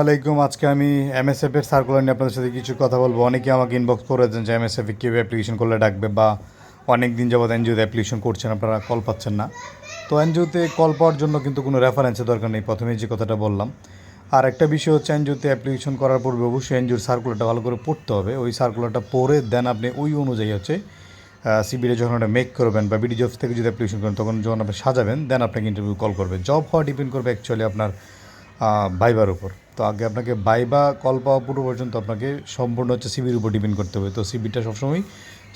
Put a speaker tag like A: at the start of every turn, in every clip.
A: আলাইকুম। আজকে আমি এমএসএফ এর সার্কুলার নিয়ে আপনাদের সাথে কিছু কথা বলব। অনেকে আমাকে ইনবক্স করেছেন যে এমএসএফ কীভাবে অ্যাপ্লিকেশন করলে ডাকবে বা অনেক দিন যাবত এনজিওতে অ্যাপ্লিকেশন করছেন, আপনারা কল পাচ্ছেন না। তো এনজিওতে কল পাওয়ার জন্য কিন্তু কোনো রেফারেন্সের দরকার নেই। প্রথমেই যে কথাটা বললাম, আর একটা বিষয় হচ্ছে এনজিওতে অ্যাপ্লিকেশন করার পূর্বে অবশ্যই এনজিওর সার্কুলারটা ভালো করে পড়তে হবে। ওই সার্কুলারটা পড়ে দেন আপনি ওই অনুযায়ী হচ্ছে সিবিডে যখন ওটা মেক করবেন বা বিডি জবস থেকে যদি অ্যাপ্লিকেশন করেন, তখন যখন আপনি সাজাবেন দেন আপনাকে ইন্টারভিউ কল করবে। জব হওয়া ডিপেন্ড করবে অ্যাকচুয়ালি আপনার বাইবার উপর। তো আগে আপনাকে বাইবা কল পাওয়া পুরো পর্যন্ত আপনাকে সম্পূর্ণ হচ্ছে সিবির উপর ডিপেন্ড করতে হবে। তো সিবিটা সবসময়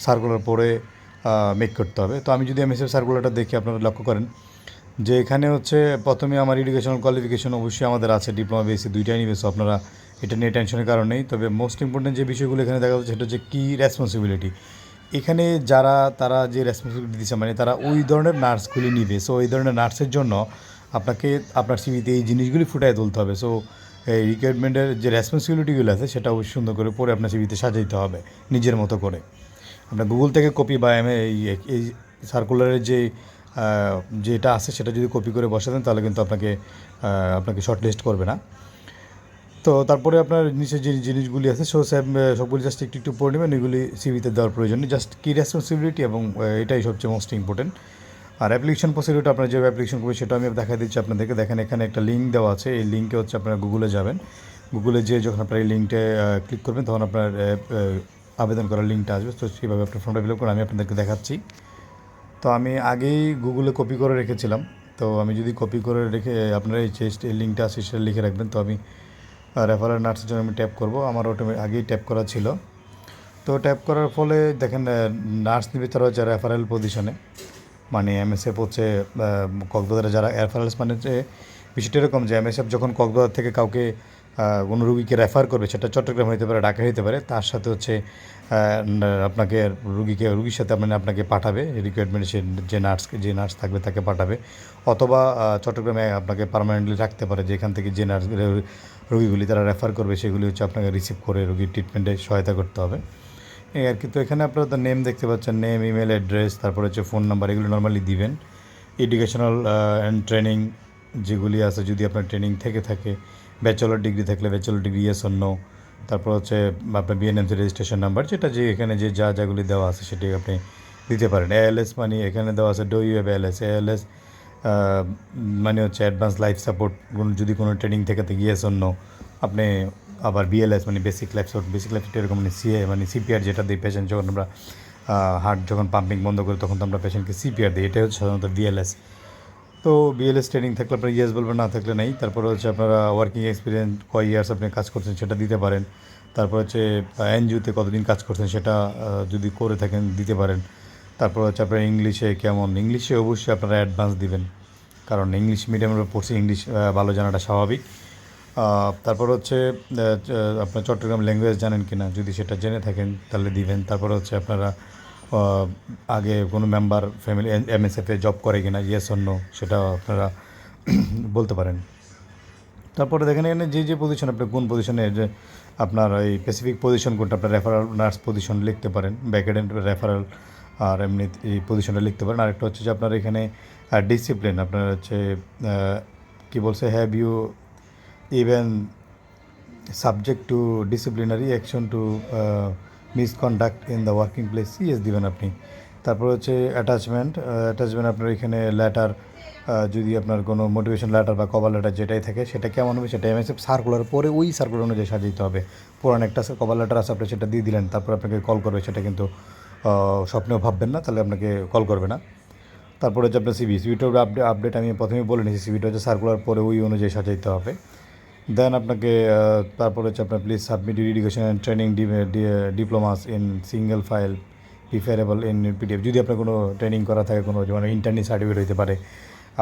A: সার্কুলার পরে মেক করতে হবে। তো আমি যদি এমএসএফ সার্কুলারটা দেখি, আপনারা লক্ষ্য করেন যে এখানে হচ্ছে প্রথমে আমার এডুকেশনাল কোয়ালিফিকেশন অবশ্যই আমাদের আছে ডিপ্লোমা বেসি দুইটাই নিবে। আপনারা এটা নিয়ে টেনশনের কারণ নেই। তবে মোস্ট ইম্পর্টেন্ট যে বিষয়গুলো এখানে দেখা যাচ্ছে, সেটা হচ্ছে কী রেসপন্সিবিলিটি এখানে যারা, তারা যে রেসপন্সিবিলিটি দিচ্ছে মানে তারা ওই ধরনের নার্সগুলি নিবে। সো ওই ধরনের নার্সের জন্য আপনাকে আপনার সিভিতে এই জিনিসগুলি ফুটায় তুলতে হবে। সো এই রিকোয়ারমেন্টের যে রেসপন্সিবিলিটিগুলো আছে, সেটা অবশ্যই সুন্দর করে পরে আপনার সিভিতে সাজাইতে হবে, নিজের মতো করে। আপনার গুগল থেকে কপি বা এম এই সার্কুলারের যে যেটা আছে, সেটা যদি কপি করে বসে দেন তাহলে কিন্তু আপনাকে আপনাকে শর্ট লিস্ট করবে না। তো তারপরে আপনার নিচে যে জিনিসগুলি আছে সো স্যাব সবগুলি জাস্ট একটু একটু পড়ে নেবেন, এগুলি সিভিতে দেওয়ার প্রয়োজন নেই। জাস্ট কী রেসপন্সিবিলিটি এবং এটাই সবচেয়ে মোস্ট ইম্পর্টেন্ট আর অ্যাপ্লিকেশন প্রসিডিউরটা আপনার যে অ্যাপ্লিকেশন করবে সেটা আমি দেখা দিচ্ছি আপনাদেরকে। দেখেন এখানে একটা লিঙ্ক দেওয়া আছে। এই লিঙ্কে হচ্ছে আপনারা গুগলে যাবেন। গুগলে যেয়ে যখন আপনার এই লিঙ্কটা ক্লিক করবেন, তখন আপনার আবেদন করার লিঙ্কটা আসবে। তো সেইভাবে আপনার ফর্মটা ফিল করে আমি আপনাদেরকে দেখাচ্ছি। তো আমি আগেই গুগলে কপি করে রেখেছিলাম। তো আমি যদি কপি করে রেখে, আপনারা এই চেস্ট এই লিঙ্কটা আছে সেটা লিখে রাখবেন। তো আমি রেফারেল নার্সের জন্য আমি ট্যাপ করব। আমার ওটা আগেই ট্যাপ করা ছিল। তো ট্যাপ করার ফলে দেখেন নার্স নিবে তারা হচ্ছে রেফারেল পজিশনে মানে এমএসএফ হচ্ছে কক্সবাজারে যারা রেফারেলস মানে যে বিষয়টা এরকম যে এমএসএফ যখন কক্সবাজার থেকে কাউকে কোনো রুগীকে রেফার করবে, সেটা চট্টগ্রাম হতে পারে, ঢাকা হতে পারে, তার সাথে হচ্ছে আপনাকে রুগীকে, রুগীর সাথে মানে আপনাকে পাঠাবে রিকোয়ারমেন্ট সে যে নার্স যে নার্স থাকবে তাকে পাঠাবে, অথবা চট্টগ্রামে আপনাকে পার্মানেন্টলি রাখতে পারে, যেখান থেকে যে নার্স রুগীগুলি তারা রেফার করবে, সেগুলি হচ্ছে আপনাকে রিসিভ করে রুগীর ট্রিটমেন্টে সহায়তা করতে হবে। এই আর কি। তো এখানে আপনারা তার নেম দেখতে পাচ্ছেন নেম ইমেল অ্যাড্রেস তারপর হচ্ছে ফোন নাম্বার এগুলো নর্মালি দিবেন। এডুকেশনাল অ্যান্ড ট্রেনিং যেগুলি আছে, যদি আপনার ট্রেনিং থেকে থাকে ব্যাচেলর ডিগ্রি থাকলে ব্যাচেলর ডিগ্রি ইয়েস অন্য তারপর হচ্ছে আপনার বিএনএমসি রেজিস্ট্রেশন নাম্বার যেটা যে এখানে যে যা যাগুলি দেওয়া আছে সেটি আপনি দিতে পারেন। এএলএস মানে এখানে দেওয়া আছে do you have ALS ALS মানে হচ্ছে অ্যাডভান্স লাইফ সাপোর্ট যদি কোনো ট্রেনিং থেকে থাকে ইয়েস অন্য আপনি আবার বিএলএস মানে basic life support basic life এরকম মানে সিএ মানে সিপিআর যেটা দিই পেশেন্ট যখন আমরা হার্ট যখন পাম্পিং বন্ধ করি তখন তো আমরা পেশেন্টকে সিপিআর দিই, এটাই হচ্ছে সাধারণত বিএলএস তো বিএলএস ট্রেনিং থাকলে আপনার ইয়েস বলবেন, না থাকলে নেই। তারপরে হচ্ছে আপনারা ওয়ার্কিং এক্সপিরিয়েন্স কয় ইয়ার্স আপনি কাজ করছেন সেটা দিতে পারেন। তারপর হচ্ছে এনজিওতে কতদিন কাজ করছেন সেটা যদি করে থাকেন দিতে পারেন। তারপর হচ্ছে আপনার ইংলিশে কেমন? ইংলিশে অবশ্যই আপনারা অ্যাডভান্স দিবেন। কারণ ইংলিশ মিডিয়ামের পড়ছে ইংলিশ ভালো জানাটা স্বাভাবিক। তারপর হচ্ছে আপনার চট্টগ্রাম ল্যাঙ্গুয়েজ জানেন কি না যদি সেটা জেনে থাকেন, তাহলে দিবেন। তারপর হচ্ছে আপনারা আগে কোনো মেম্বার ফ্যামিলি এমএসএফে জব করে কিনা ইয়েস অন্য সেটা আপনারা বলতে পারেন। তারপরে দেখেন, এখানে যে যে পজিশন আপনি কোন পজিশনে যে আপনার এই স্পেসিফিক পজিশন কোনটা, আপনার রেফারেল নার্স পজিশন লিখতে পারেন ব্যাকেডেন্ট রেফারেল আর এমনি এই পজিশনটা লিখতে পারেন। আরেকটা হচ্ছে যে আপনার এখানে ডিসিপ্লিন আপনার হচ্ছে কী বলছে have you even subject to disciplinary action to misconduct in the working place yes দিবেন আপনি তারপর হচ্ছে অ্যাটাচমেন্ট অ্যাটাচমেন্ট আপনার এখানে লেটার যদি আপনার কোনো মোটিভেশন লেটার বা কভার লেটার যেটাই থাকে, সেটা কেমন হবে? সেটা এমএসএফ সার্কুলার পরে ওই সার্কুলার অনুযায়ী সাজাইতে হবে। পুরান একটা কভার লেটার আছে, আপনি সেটা দিয়ে দিলেন, তারপর আপনাকে কল করবে, সেটা কিন্তু স্বপ্নেও ভাববেন না, তাহলে আপনাকে কল করবে না। তারপরে হচ্ছে আপনার সিবি সিবিটার আপডেট আপডেট আমি প্রথমেই বলে নিয়েছি সিবিটা হচ্ছে সার্কুলার পরে ওই অনুযায়ী সাজাইতে হবে। দেন আপনাকে তারপর হচ্ছে আপনার please submit education and training diplomas in single file preferable in PDF যদি আপনার কোনো ট্রেনিং করা থাকে, কোনো যেমন ইন্টারনি সার্টিফিকেট হতে পারে,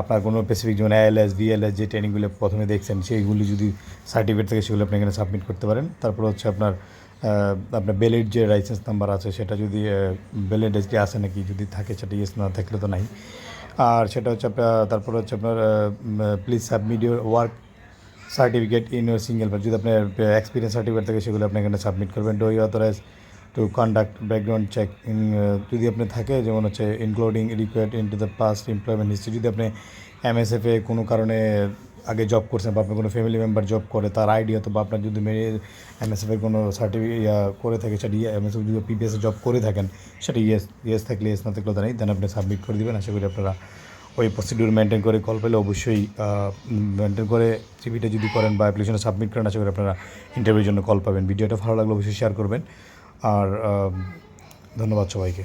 A: আপনার কোনো স্পেসিফিক যেমন এএলএস বিএলএস যে ট্রেনিংগুলো প্রথমে দেখছেন, সেইগুলি যদি সার্টিফিকেট থাকে, সেগুলো আপনি এখানে সাবমিট করতে পারেন। তারপর হচ্ছে আপনার আপনার বেলের যে লাইসেন্স নাম্বার আছে, সেটা যদি বেলের ডেস্কে আসে নাকি, যদি থাকে সেটা ইয়েস না থাকলে তো নাই। আর সেটা হচ্ছে আপনার, তারপর হচ্ছে আপনার please submit your work certificate in your single file যদি আপনার এক্সপিরিয়েন্স সার্টিফিকেট থাকে, সেগুলো আপনি এখানে সাবমিট করবেন। Do you authorize to conduct background check in যদি আপনি থাকে, যেমন হচ্ছে including required in to the past employment history যদি আপনি এম এস এমএসএফে কোনো কারণে আগে জব করছেন বা আপনার কোনো ফ্যামিলি মেম্বার জব করে, তার আইডি অথবা আপনার যদি মেয়ে এমএসএফের কোনো সার্টিফিকেট করে থাকে, সেটা এমএসএফ যদি পিপিএসে জব করে থাকেন, সেটা ইয়েস ইয়েস থাকলে ইয়েস না থাকলে তা নেই দেন আপনি সাবমিট করে দেবেন। আশা করি আপনারা ওই প্রসিডিউর মেনটেন করে কল পেলে অবশ্যই মেনটেন করে সিভিটা যদি করেন বা অ্যাপ্লিকেশনে সাবমিট করেন, আশা করি আপনারা ইন্টারভিউর জন্য কল পাবেন। ভিডিওটা ভালো লাগলে অবশ্যই শেয়ার করবেন। আর ধন্যবাদ সবাইকে।